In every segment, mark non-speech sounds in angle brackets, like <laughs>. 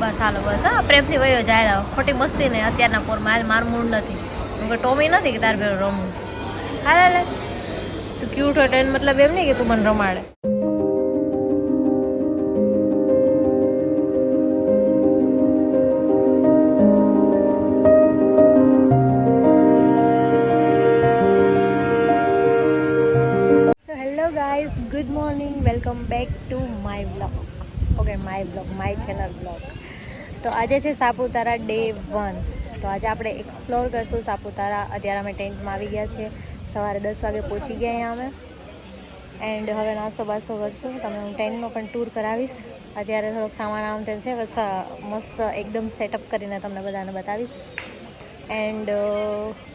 બસ હાલો, બસ, હા, પ્રેમથી વયો જાય. ખોટી મસ્તી ને અત્યારના પોરમાં હાલ મારું મૂડ નથી. ટોમી નથી કે તાર ભેળું રમવું હાલે હાલે. તું ક્યુટ હોય તો એનો મતલબ એમ નહીં કે તું મને રમાડે. Good morning welcome back to my blog okay my blog my channel blog તો આજે છે સાપુતારા ડે વન તો આજે આપણે એક્સપ્લોર કરશું સાપુતારા. અત્યારે અમે ટેન્ટમાં આવી ગયા છે સવારે દસ વાગે પહોંચી ગયા અહીંયા અમે. એન્ડ હવે નાસ્તો બાસ્તો કરશું. તમને હું ટેન્ટનો પણ ટૂર કરાવીશ. અત્યારે થોડોક સામાન આમ તેમ છે, બસ મસ્ત એકદમ સેટઅપ કરીને તમને બધાને બતાવીશ. એન્ડ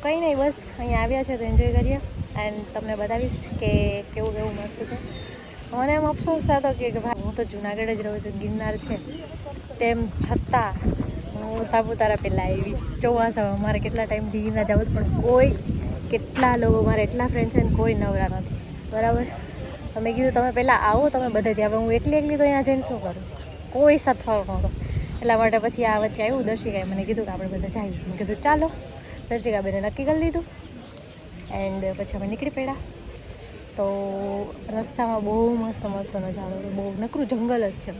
કંઈ નહીં, બસ અહીંયા આવ્યા છે તો એન્જોય કરીએ. એન્ડ તમને બતાવીશ કે કેવું કેવું મસ્ત છે. મને એમ અફસોસ થતો કે કે ભાઈ, હું તો જુનાગઢ જ રહું છું, ગિરનાર છે. તેમ છતાં હું સાપુતારા પહેલાં આવી. ચોમાસામાં મારે કેટલા ટાઈમથી ગિરનાર જવું પણ કોઈ કેટલા લોકો મારે એટલા ફ્રેન્ડ છે ને કોઈ નવરા નથી. બરાબર? તમે કીધું, તમે પહેલાં આવો, તમે બધા જ હવે હું એકલી એકલી તો અહીંયા જઈને શું કરું? કોઈ સથવાળો નહોતો એટલા માટે પછી આ વચ્ચે આવ્યું, દર્શિકાએ મને કીધું કે આપણે બધા જઈએ. મેં કીધું, ચાલો. દર્શિકાબેને નક્કી કરી લીધું એન્ડ પછી અમે નીકળી પડ્યા. તો રસ્તામાં બહુ મસ્ત મસ્ત નજારો બહુ નકરું જંગલ જ છે.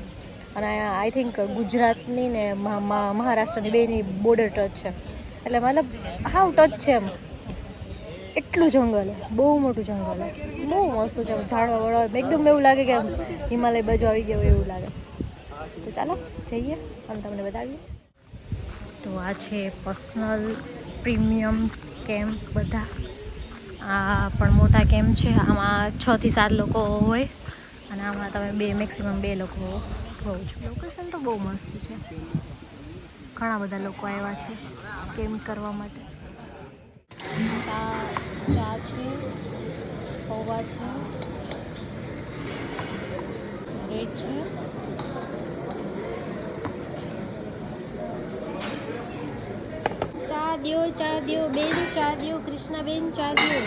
અને આઈ થિંક ગુજરાતની ને મહા- મહા- મહારાષ્ટ્રની બેની બોર્ડર ટચ છે. એટલે મતલબ હાવ ટચ છે એમ. એટલું જંગલ બહુ મોટું જંગલ. બહુ મસ્ત છે. ઝાડવા વડવા એકદમ એવું લાગે કે હિમાલય બાજુ આવી ગયો એવું લાગે. તો ચાલો, જઈએ અને તમને બતાવીએ. તો આ છે પર્સનલ પ્રીમિયમ કેમ્પ બધા. આ પણ મોટા કેમ્પ છે. આમાં છ થી સાત લોકો હોય અને આમાં તમે બે મેક્સિમમ બે લોકો હોવ છો. લોકેશન તો બહુ મસ્ત છે. ઘણા બધા લોકો આવ્યા છે કેમ્પ કરવા માટે. ચા ચા છે પૌવા છે બ્રેડ છે. ચા દ્યો ચા દ્યો બેન ચા દ્યો કૃષ્ણાબેન ચા દ્યો.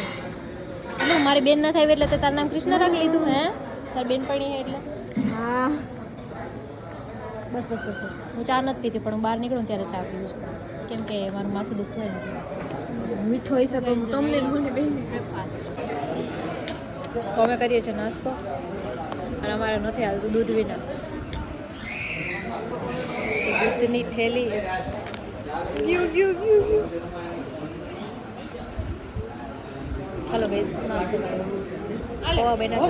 એટલે મારી બેન ના થાય એટલે તારું નામ કૃષ્ણ રાખી લીધું હે? તારી બેન પડી હે એટલે. હા. બસ બસ બસ બસ. હું ચા નથી પીતી પણ હું બહાર નીકળું ત્યારે ચા પીવું છું. કેમ કે મારું માથું દુખતું હોય મીઠો હશે તો તમને મને બેન બ્રેકફાસ્ટ તો અમે કરીએ છીએ નાસ્તો. અને અમારે નથી હાલતું દૂધ વિના. દૂધની થેલી. ચાલો ગઈસ નાસ્તો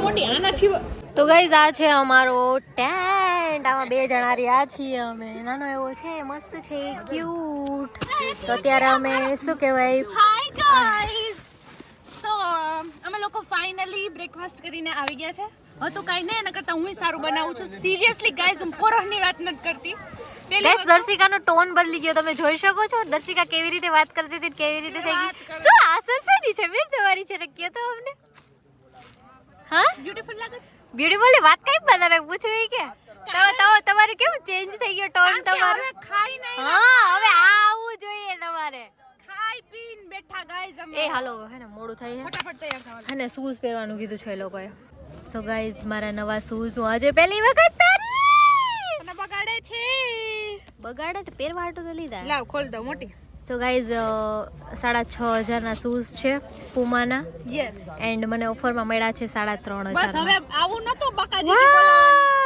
મોટી આનાથી તો ગઈ આ છે અમારો ટેન્ટ આમાં બે જણા રહ્યા છીએ અમે. નાનો એવો છે મસ્ત છે. ક્યુટ તો અત્યારે અમે શું કહેવાય? હાય ગાઈસ સો અમે લોકો ફાઇનલી બ્રેકફાસ્ટ કરીને આવી ગયા છે. હવે તો કાંઈ નહીં એના કરતાં હું સારું બનાવું છું. સિરિયસલી ગાઈઝ હું પોરહની વાત નથી કરતી. પેલી દર્શિકાનો ટોન બદલી ગયો. તમે જોઈ શકો છો? દર્શિકા કેવી રીતે વાત કરતી હતી કેવી રીતે થઈ ગઈ? શું આસર શેની છે બેન તમારી છે ને કયો તો અમને. હા? બ્યુટીફુલ લાગે છે? બ્યુટીફુલ વાત કઈ બધા પૂછ્યું ઈ કે. તમારે કેવું ચેન્જ થઈ ગયો ટોન તમારો? હવે ખાઈ નહીં હા હવે આવું જોઈએ તમારે. ખાઈ પીન બેઠા ગાઈસ અમે. એ હાલો હે ને મોડું થઈ છે ફટાફટ તૈયાર થવાનું હે ને શૂઝ પહેરવાનું કીધું છે એ લોકોએ. સો ગાઈઝ મારા નવા શૂઝ હું આજે પહેલી વખત પહેરી અને બગાડે છે. બગાડે તો પહેરવા હાટું તો લીધા લાવ ખોલ દો મોટી. સો ગાઈઝ સાડા છ હજારના શૂઝ છે પુમાના યસ એન્ડ મને ઓફરમાં મળ્યા છે સાડા ત્રણ બસ હવે હજાર આવું નતો બકાજી બોલાવવાનું.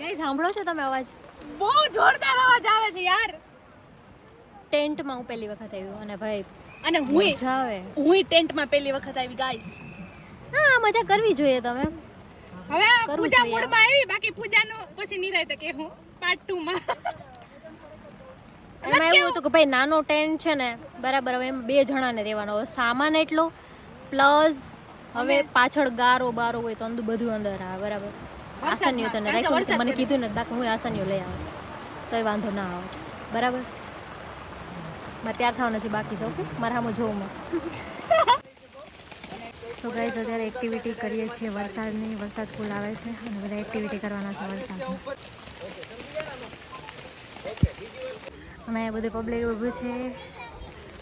ગાઈસ સાંભળો છો તમે અવાજ? બહુ જોરદાર અવાજ આવે છે યાર. ટેન્ટમાં હું પહેલી વખત આવ્યું અને ભાઈ અને હું મજા આવે. હું ટેન્ટમાં પહેલી વખત આવી ગાઈસ હા મજા કરવી જોઈએ તમે. હવે પૂજા. મૂડમાં આવી બાકી પૂજાનો પછી નહીં રહે કે હું પાર્ટ 2 માં. એમાં એવું હતું કે ભાઈ નાનો ટેન્ટ છે ને બરાબર હવે એમ બે જણાને રહેવાનો. હવે સામાન એટલો પ્લસ હવે પાછળ ગારો બારો હોય તો અંદર બધું અંદર આવે બરાબર. આસનીઓ તને રાખ્યું મને કીધું ને બાકી હું આસનીઓ લઈ આવું. તોય વાંધો ના આવે. બરાબર? મારે ત્યાર થવાના છે બાકી છે ઓકે? મારા સામે જોવું માં <laughs> તો ગાઈઝ અત્યારે એક્ટિવિટી કરીએ છીએ વરસાદની. વરસાદ ફૂલ આવે છે અને બધા એક્ટિવિટી કરવાના છે વરસાદમાં. અને બધું પબ્લિક ઊભું છે.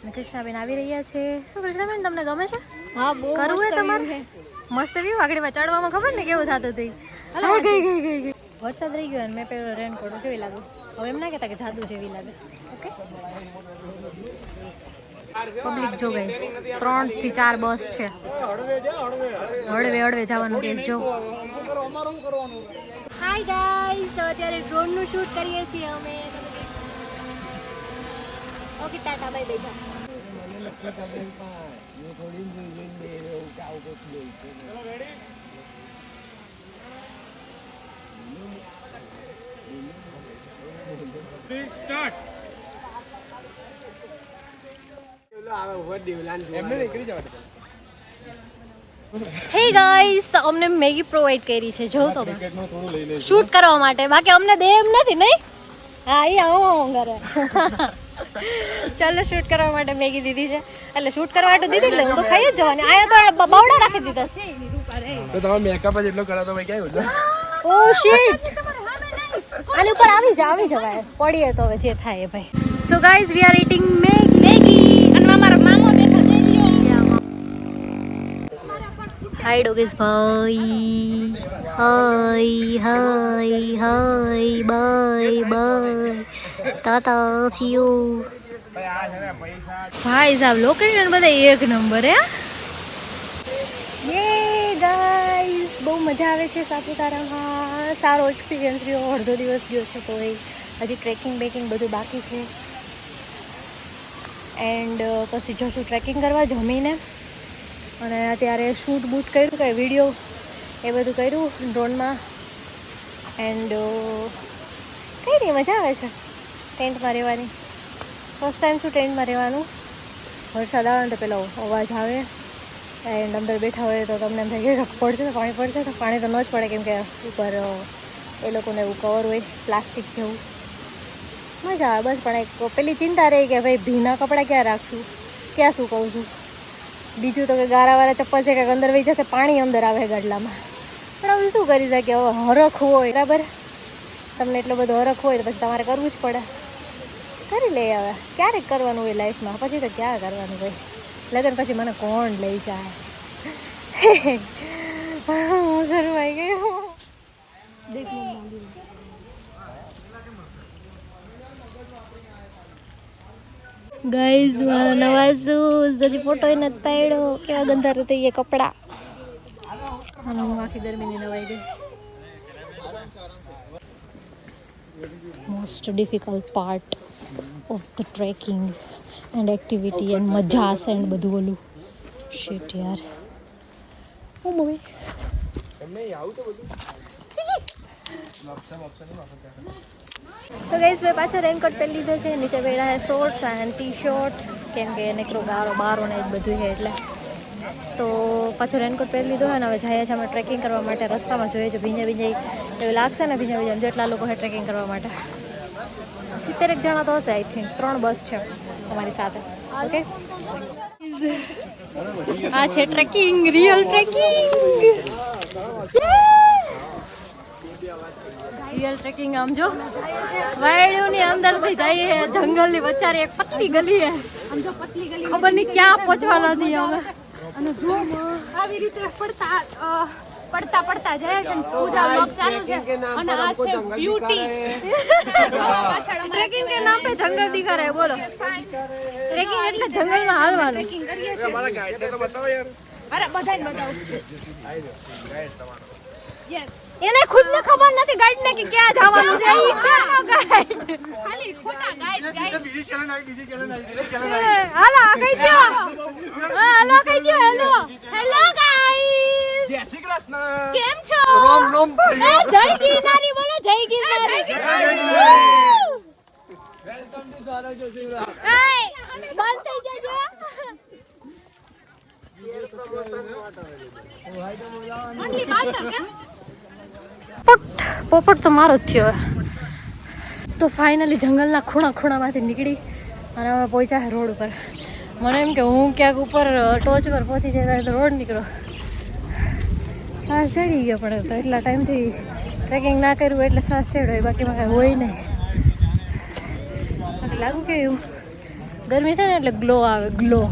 અને કૃષ્ણાબેન આવી રહ્યા છે. શું કૃષ્ણાબેન તમને ગમે છે? હા બહુ કરવું હોય તમારે? મસ્ત વ્યૂ આગળ ચડવામાં ખબર ને કેવું થતું હતું હા, ગઈ ગઈ ગઈ ગઈ. વરસાદ રહી ગયો અને મેં પેલો રેનકોટ કેવી લાગુ હવે એમ ના કહેતા કે જાદુ જેવી લાગે. ઓકે પબ્લિક જો ગઈ ત્રણથી ચાર બસ છે. હળવે હળવે જવાનું કેસ જો. હાય ગાઈસ તો અત્યારે ડ્રોનનું શૂટ કરીએ છીએ અમે. ઓકે ટાટા બાય બાય જા હે ગાઈસ તો અમને મેગી પ્રોવાઈડ કરી છે, જો તમે શૂટ કરવા માટે. બાકી અમને દે એમ નથી, નહીં? હા એ આવો ઘરે. ચાલો શૂટ કરવા માટે મેગી દીધી છે. એટલે શૂટ કરવા માટે દીધી એટલે હું તો ખાઈ જ જવાની. આયા તો બ- બાવડા રાખી દીધા. છે તો તમે મેકઅપ જ એટલો કરાતો ભાઈ ક્યાં ઓ શિટ આની ઉપર આવી જા આવી જવાય. પડીએ તો હવે જે થાય એ ભાઈ. So guys we are eating Maggi Maggi અને મારા મામો બેઠા છે. હાય ડોગીસ ભાઈ. Hi hi hi bye bye. Tata see you ભાઈ સાહેબ લોકેશન બધા એક નંબર હે. યે ગાઈસ બહુ મજા આવે છે સાપુતારામાં. સારો એક્સપિરિયન્સ રહ્યો, અડધો દિવસ ગયો છે તો એ હજી ટ્રેકિંગ બેકિંગ બધું બાકી છે. એન્ડ પછી જશું ટ્રેકિંગ કરવા જમીને. અને અત્યારે શૂટ બૂટ કર્યું કે વીડિયો એ બધું કર્યું ડ્રોનમાં એન્ડ કઈ નહીં મજા આવે છે. ટેન્ટમાં રહેવાની. ફર્સ્ટ ટાઈમ શું ટેન્ટમાં રહેવાનું? વરસાદ આવે ને તો પેલો અવાજ આવે. એન્ડ અંદર બેઠા હોય તો તમને એમ થાય કે પડશે તો પાણી પડશે, તો પાણી તો ન જ પડે કેમ કે ઉપર એ લોકોને એવું કવર હોય પ્લાસ્ટિક જેવું. મજા આવે બસ, પણ એક પેલી ચિંતા રહી કે ભાઈ ભીના કપડાં ક્યાં રાખશું? ક્યાં શું કહું છું? બીજું તો કે ગારાવાળા ચપ્પલ છે કે અંદર વહી જશે, પાણી અંદર આવે ગાડલામાં. પણ હવે શું કરી શકીએ? હવે હરખ હોય, બરાબર? તમને એટલો બધો હરખ હોય તો પછી તમારે કરવું જ પડે. કરી લે હવે. ક્યારેક કરવાનું હોય લાઈફમાં પછી તો ક્યાં કરવાનું હોય? લગ્ન પછી મને કોણ લઈ જાય? હું શરૂઆઈ ગયો દેખ ગાઈઝ મારા નવા શૂઝ હજી ફોટો નથી પાડ્યો. કેવા ગંધારે થઈ ગયા કપડાં. અને હું આખી ગરમીની નવાઈ ગઈ. Most difficult part of the trekking and activity and મજા હશે એન્ડ બધું ઓલું. શેટ યાર. હું મમ્મી. એમને આવું તો બધું. તો ગઈસ મેં પાછો રેનકોટ પહેરી લીધો છે નીચે પહેર્યા છે શોર્ટ્સ એન્ડ ટી શર્ટ કેમ કે નીકળો ગારો બારો ને એ બધું છે એટલે. તો પાછો રેનકોટ પહેરી લીધો અને ને હવે જઈએ છીએ અમે ટ્રેકિંગ કરવા માટે. રસ્તામાં જોઈએ છે ભીંજે ભીંજે એવું લાગશે ને ભીંજે ભીંજે જેટલા લોકો છે ટ્રેકિંગ કરવા માટે. સિત્તેરેક જણા તો હશે આઈ થિંક ત્રણ બસ છે. અમારી સાથે. ઓકે આ છે trekking real trekking real trekking આમ જો. વાયડુની અંદરથી જઈએ જંગલની વચ્ચે એક પતલી ગલી હે ખબર નહીં ક્યાં પહોંચવાના છીએ અમે. અને જો આવી રીતે પડતા પડતા પડતા જાય છે ને પૂજા બ્લોગ ચાલુ છે. અને આ છે બ્યુટી ટ્રેકિંગ કે નામ પે જંગલ દિખા રહે <laughs> બોલો. ટ્રેકિંગ એટલે જંગલમાં હાલવાનું. ટ્રેકિંગ કરીએ છીએ. મારા ગાઈડ તો બતાવો યાર. અરે બધાને બતાવું. યસ એને ખુદ ને ખબર નથી ગાઈડ ને કે ક્યાં જવાનું છે. ઈ કોનો ગાઈડ ખાલી ખોટા ગાઈડ ગાઈડ હાલો આ કહી દો હા હાલો કહી દો હેલો. હેલો ગાઈસ કેમ છો? રોમ રોમ એ જય ગિરનારી બોલો જય ગિરનારી. એય, બંધ થઈ જજો. આટલી બાટા કે પોપટ પોપટ તો મારો જ થયો તો ફાઇનલી જંગલના ખૂણા ખૂણામાંથી નીકળી અને અમે પહોંચ્યા રોડ ઉપર. મને એમ કે હું ક્યાંક ઉપર ટોચ પર પહોંચી જાય તો રોડ નીકળો. શ્વાસ ચડી ગયો પણ તો એટલા ટાઈમથી ટ્રેકિંગ ના કર્યું એટલે શ્વાસ ચડ્યો બાકી મારે હોય નહીં. લાગુ કે એવું? ગરમી છે ને એટલે ગ્લો આવે ગ્લો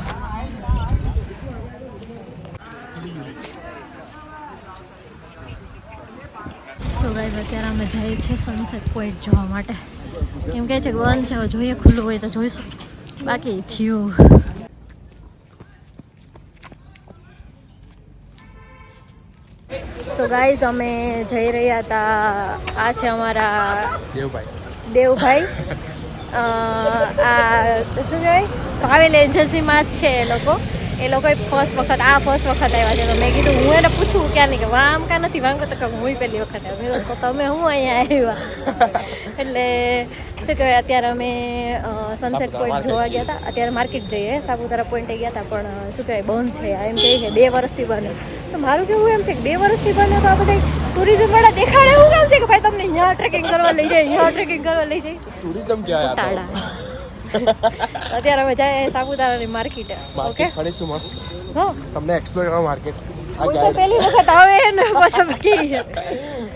સો ગાઈઝ અત્યારે અમે જઈએ છીએ સનસેટ પોઈન્ટ જોવા માટે. એમ કહે છે કે વન છે જોઈએ ખુલ્લું હોય તો જોઈશું. બાકી થયું. સો ગાઈઝ અમે જઈ રહ્યા હતા આ છે અમારા દેવભાઈ. દેવભાઈ. આ શું કહેવાય? ટ્રાવેલ એજન્સીમાં જ છે એ લોકો. એ લોકો ફર્સ્ટ વખત આ ફર્સ્ટ વખત આવ્યા છે. તો મેં કીધું હું એને પૂછું ક્યાં નહીં કે વામ કા નથી? વામ તો કે હું પહેલી વખત આવ્યો. તો તમે હું અહીંયા આવ્યા? એટલે શું કહેવાય અત્યારે અમે સનસેટ પોઈન્ટ જોવા ગયા હતા. અત્યારે માર્કેટ જઈએ સાપુતારા પોઈન્ટે ગયા હતા પણ શું કહેવાય બંધ છે. આ એમ કહે કે બે વર્ષથી બને તો મારું કેવું એમ છે કે બે વર્ષથી બને તો આ બધા ટુરિઝમ વાળા દેખાડે એવું કેમ છે કે ભાઈ તમને અહીંયા ટ્રેકિંગ કરવા લઈ જાય અહીંયા ટ્રેકિંગ કરવા લઈ જાય? ટુરિઝમ ક્યાં ટાળા <laughs> અત્યારે અમે જાય સાપુતારાની માર્કેટ ઓકે ફરીશું મસ્ત. હા. તમને એક્સપ્લોર કરવા માર્કેટ તો પહેલી વખત આવે ને પછી બાકી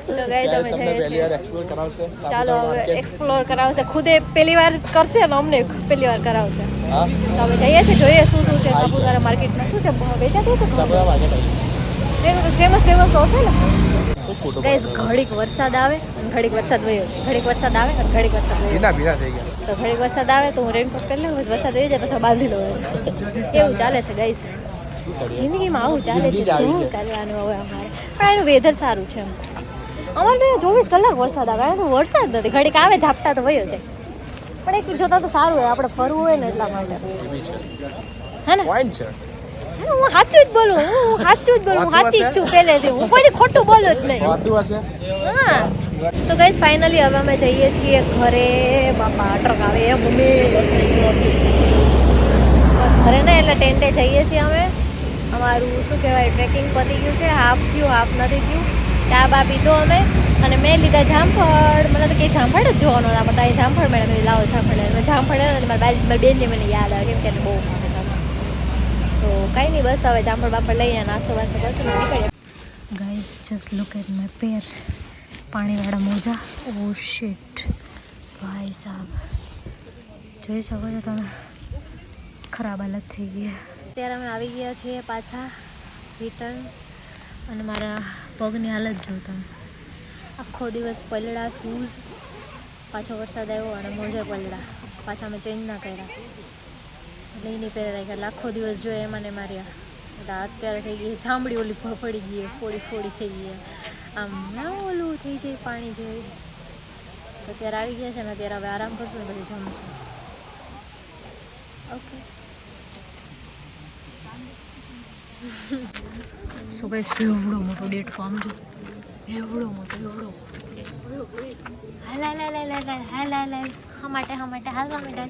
તો ગાઈસ અમે જઈએ છીએ. ચાલો હવે એક્સપ્લોર કરાવશે. ખુદે પહેલી વાર કરશે ને અમને પહેલી વાર કરાવશે. તો અમે જઈએ છીએ જોઈએ શું શું છે સાપુતારા માર્કેટમાં શું છે? વેચાતું છે સાપુતારા ફેમસ ફેમસ તો હશે ને? ગાઈસ ઘડીક વરસાદ આવે અને ઘડીક વરસાદ વયો છે ઘડીક વરસાદ આવે અને ઘડીક વરસાદ વયો ભીના થઈ ગયા. તો ઘડીક વરસાદ આવે તો હું રેનકોટ પહેરી લઉં વરસાદ આવી જાય પછી બાંધી લઉં. <laughs> એવું ચાલે છે ગાઈસ? જિંદગીમાં આવું ચાલે છે શું કરવાનું હવે અમારે. પણ એનું વેધર સારું છે અમારે તો ચોવીસ કલાક વરસાદ આવે. તો વરસાદ નથી. ઘડીક આવે ઝાપટા તો વયો જાય. પણ એક જોતા તો સારું હોય આપણે ફરવું હોય ને એટલા માટે. હે ને? પોઈન્ટ છે. હું સાચું જ બોલું હું સાચું જ બોલું હું સાચી જ છું પહેલેથી. હું કોઈ ખોટું બોલું જ નહીં. હા. સો ગાઈસ ફાઇનલી હવે અમે જઈએ છીએ ઘરે. બાપા ટ્રક આવે. મમ્મી. ઘરે ને એટલે ટેન્ટે જઈએ છીએ અમે. અમારું, શું કહેવાય ટ્રેકિંગ પતી ગયું છે. હાફ થયું હાફ નથી થયું. ચા બા પીધો અમે. અને મેં લીધા જામફળ. મને તો કંઈ જામફળ જ જોવાનો ના એ જામફળ મેળે મેં લાવો જામફળ મેં જામફળ અને મારી મારી બેનને મને યાદ આવે. કેમ કે બહુ ભાવે જામફળ. તો કાંઈ નહીં, બસ હવે જામફળ બાપડ લઈને નાસ્તો વાસ્તો કરશું નીકળીએ. Guys just look at my pair પાણીવાળા મોજા. ઓ શિટ ભાઈ સાહેબ જોઈ શકો છો તમે? ખરાબ હાલત થઈ ગઈ અત્યારે અમે આવી ગયા છીએ પાછા રિટર્ન અને મારા પગની હાલત જો તમે આખો દિવસ પલડા શૂઝ પાછો વરસાદ આવ્યો અને મોજે પલડા પાછા અમે ચેન્જ ના કર્યા. એટલે એની પહેરે રાખ્યા. આખો દિવસ જોઈએ એમાં ને માર્યા. એટલે અત્યારે થઈ ગઈ ચામડી ઓલી ફફડી ગઈ ફોડી ફોડી થઈ ગઈ આમ ના ઓલું થઈ જાય, પાણી જેવી. તો અત્યારે આવી ગયા છે ને, અત્યારે હવે આરામ કરશું ને પછી જમશું. ઓકે સો ગાઈસ એવડો મોટો ડેટ ફોર્મ છે. એવડો મોટો, એવડો હાલ હાલ હાલ હાલ હાલ હાલ હાલ હાલ. હા માટે હા માટે હાલવા માટે